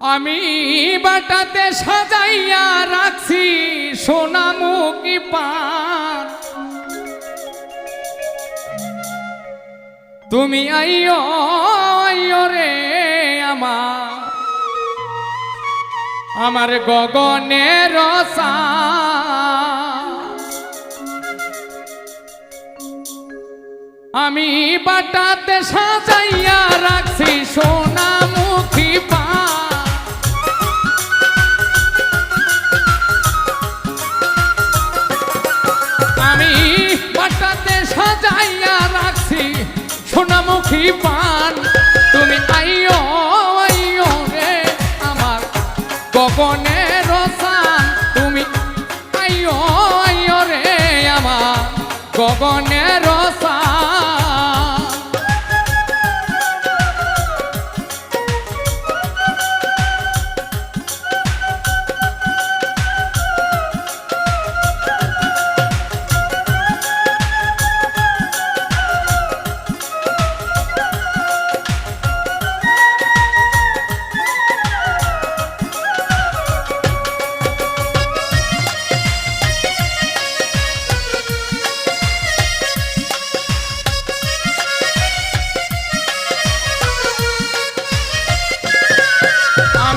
আমি বাটাতে সাজাইয়া রাখছি সোনামুখী পান তুমি আইও আইও রে আমার আমার গগনের সান। আমি বাটাতে সাজাইয়া রাখছি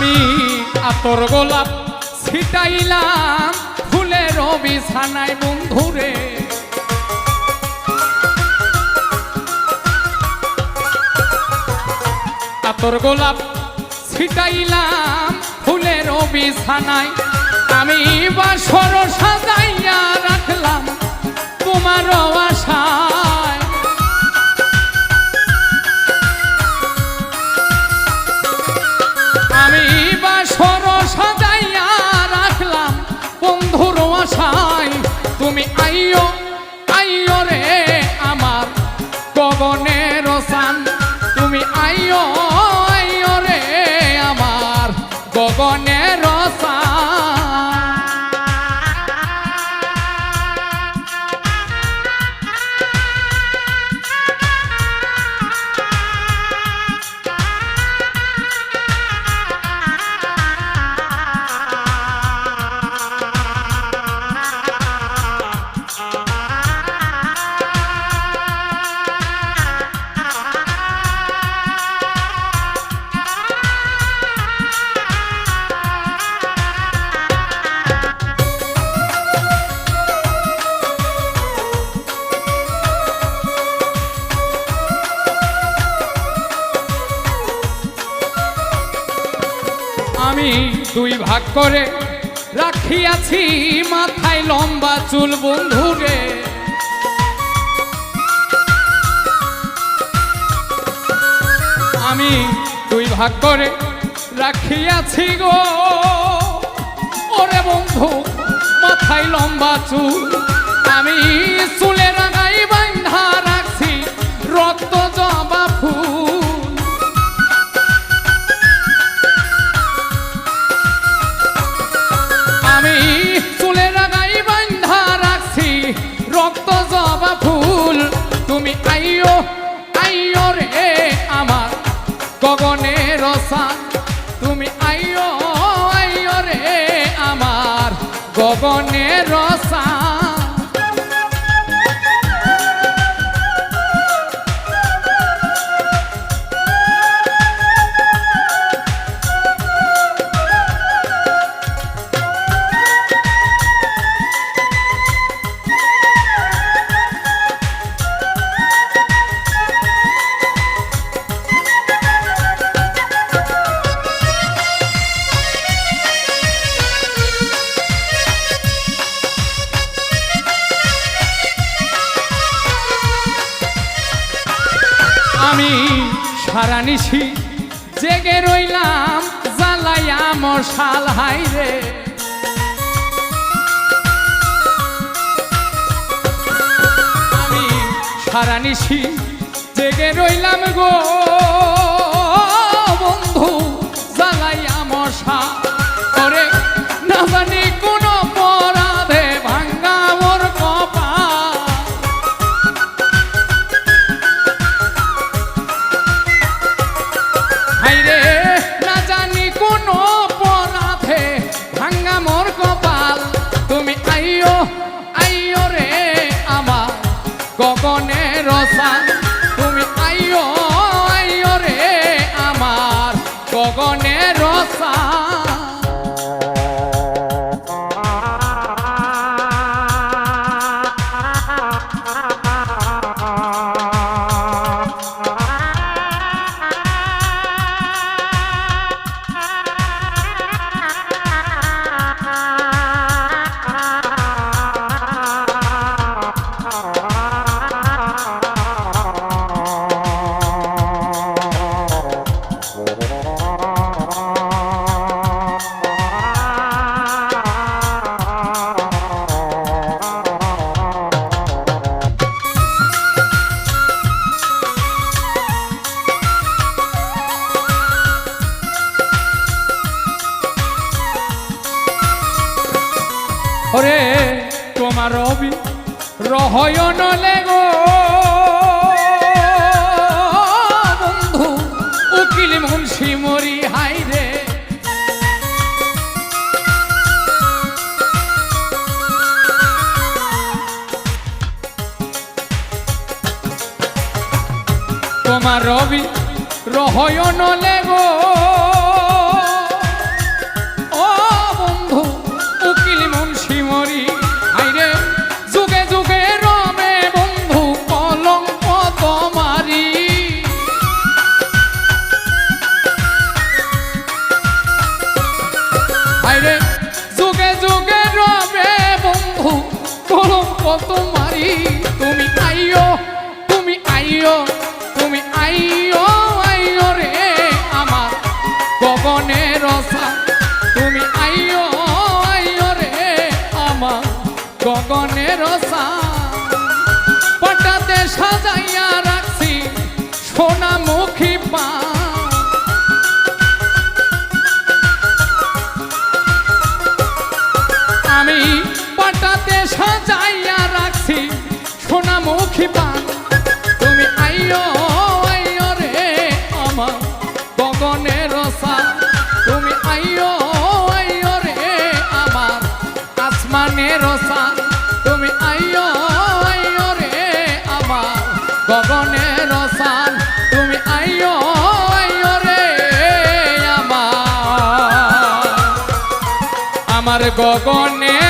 আমি আতর গোলাপ ছিটাইলাম ফুলের বিছানায় বন্ধুরে। আতর গোলাপ ছিটাইলাম ফুলের বিছানায়। আমি বাসর সাজাইয়া রাখলাম তোমার আশায় আমি দুই ভাগ করে রাখিয়াছি, মাথায় লম্বা চুল বন্ধুরে। আমি দুই ভাগ করে রাখিয়াছি গো। ওরে বন্ধু, মাথায় লম্বা চুল। আমি চুলের আগাই বান্ধা রাখছি, রক্ত জবা গগনের রসান তুমি আইও আইও রে আমার গগনের সারা নিশি জেগে রইলাম জ্বালাইয়া মশাল হাইরে। আমি সারা নিশি জেগে রইলাম গো। ওরে তোমার রবি রহয়ন লেগো। বন্ধু, উকিল মুন্সি মরি, হাই রে। তোমার রবি রহয়ন লেগো। তোমারি তুমি আইও তুমি আইও তুমি আইও আইও রে আমার গগনে রসা। তুমি আইও আইও রে আমার গগনে রসা। তুমি আইও আইও রে আমার। আমার গগনে